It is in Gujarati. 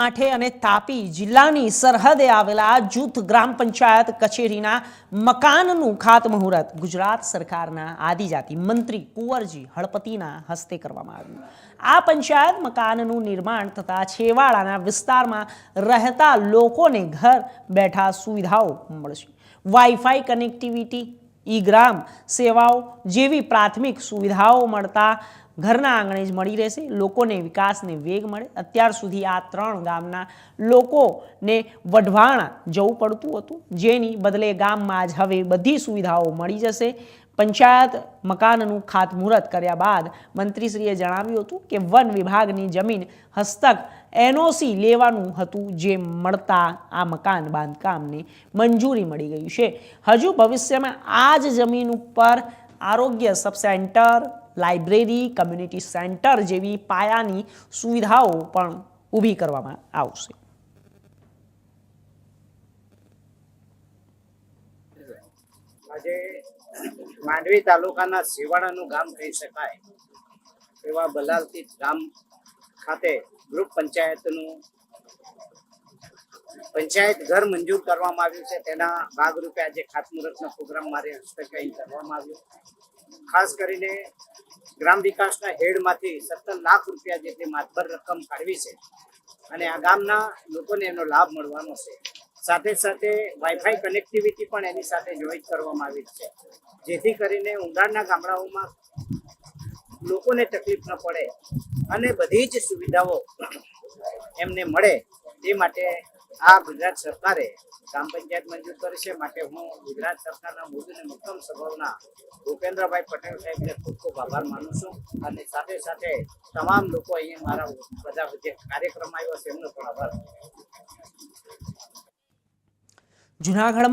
આઠે અને તાપી જિલ્લાની સરહદે આવેલા જૂથ ગ્રામ પંચાયત કચેરીના મકાનનું ખાતમુહૂર્ત ગુજરાત સરકારના આદિજાતિ મંત્રી કુંવરજી હળપતિના હસ્તે કરવામાં આવ્યું. આ પંચાયત મકાનનું નિર્માણ થતાં છેવાડાના વિસ્તારમાં રહેતા લોકોને ઘર બેઠા સુવિધાઓ મળશે. વાઈફાઈ કનેક્ટિવિટી ઈ ગ્રામ સેવાઓ જેવી પ્રાથમિક સુવિધાઓ મળતા ઘરના આંગણે જ મળી રહેશે. લોકોને વિકાસને વેગ મળે. અત્યાર સુધી આ ત્રણ ગામના લોકોને વઢવાણા જવું પડતું હતું. જેની બદલે ગામમાં જ હવે બધી સુવિધાઓ મળી જશે. પંચાયત મકાનનું ખાતમુહૂર્ત કર્યા બાદ મંત્રીશ્રીએ જણાવ્યું હતું કે વન વિભાગની જમીન હસ્તક એનઓસી લેવાનું હતું જે મળતા આ મકાન બાંધકામને મંજૂરી મળી ગઈ છે. હજુ ભવિષ્યમાં આ જ જમીન ઉપર આરોગ્ય sub centre library, community centre જેવી પાયાની સુવિધાઓ પણ ઊભી કરવામાં આવશે. આજે માંડવી તાલુકાના સિવાડાનું ગામ કહી શકાય. એવા બલાલતી ગામ ખાતે ગ્રુપ પંચાયતનું પંચાયત ઘર મંજૂર કરવામાં આવ્યું છે. તેના ભાગરૂપે આજે ખાતમુહૂર્તનો પ્રોગ્રામ મારે હસ્તકે અહીં કરવામાં આવ્યો. ખાસ કરીને ગ્રામ વિકાસના હેડમાંથી સત્તર લાખ રૂપિયા જેટલી માતબર રકમ કાઢવી છે. અને આ ગામના લોકોને એનો લાભ મળવાનો છે. સાથે સાથે વાઈફાઈ કનેક્ટિવિટી પણ એની સાથે જોઈન્ટ કરવામાં આવી છે. જેથી કરીને ઊંડાણના ગામડાઓમાં લોકોને તકલીફ ન પડે અને બધી જ સુવિધાઓ એમને મળે તે માટે આ ગુજરાત સરકારે ગ્રામ પંચાયત મંજૂર કરી છે. માટે હું ગુજરાત સરકારના મોદી અને મુક્તમ સ્વભાવના ભૂપેન્દ્રભાઈ પટેલ સાહેબને ખૂબ ખૂબ આભાર માનું છું અને સાથે સાથે તમામ લોકો અહીંયા મારા બધા જે કાર્યક્રમ આવ્યો છે એમનો પણ આભાર જુનાગઢમાં